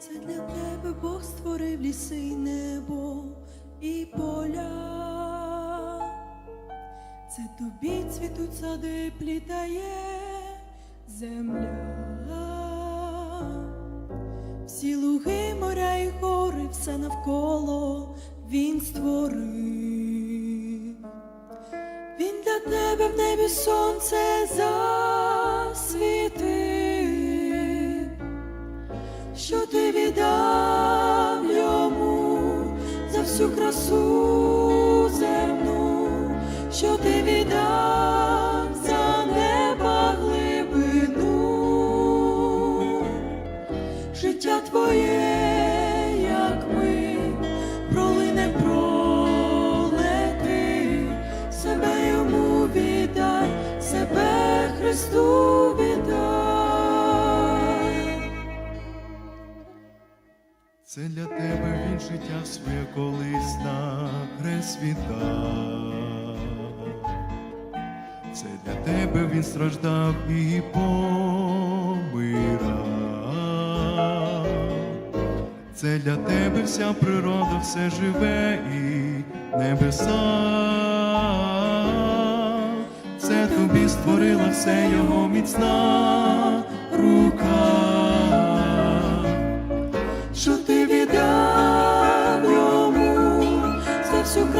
Це для тебе Бог створив ліси й небо і поля. Це тобі цвітуть сади, плітає земля. Всі луги, моря і гори, все навколо він створив. Він для тебе в небі сонце засвітив, всю красу земну, що ти віддав за неба глибину, життя твоє, як ми, пролине пролети, себе йому віддай, себе Христу Це для тебе він життя своє колись на хрест. Це для тебе він страждав і помирав. Це для тебе вся природа, все живе і небеса. Це тобі створила все його міцна рука що ти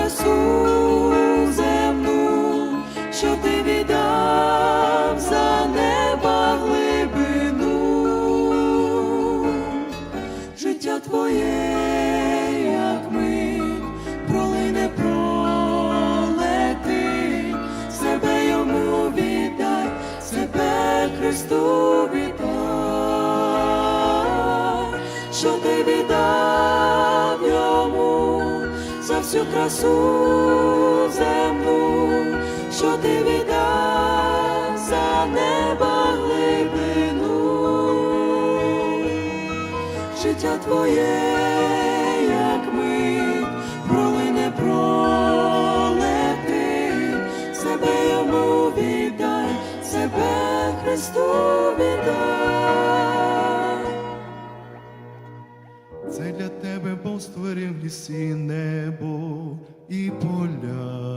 красу земну, що ти віддав за неба глибину, життя твоє, як ми, пролине пролети, себе йому віддай, себе Христу віддай. Що віддав за всю красу земну, що ти віддав за неба глибину, життя твоє, як ми, пролине пролети, себе йому віддай, себе Христу віддай. Ліси, небо і поля.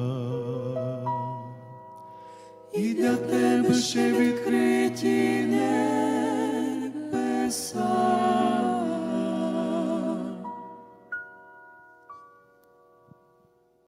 І для тебе ще відкриті небеса.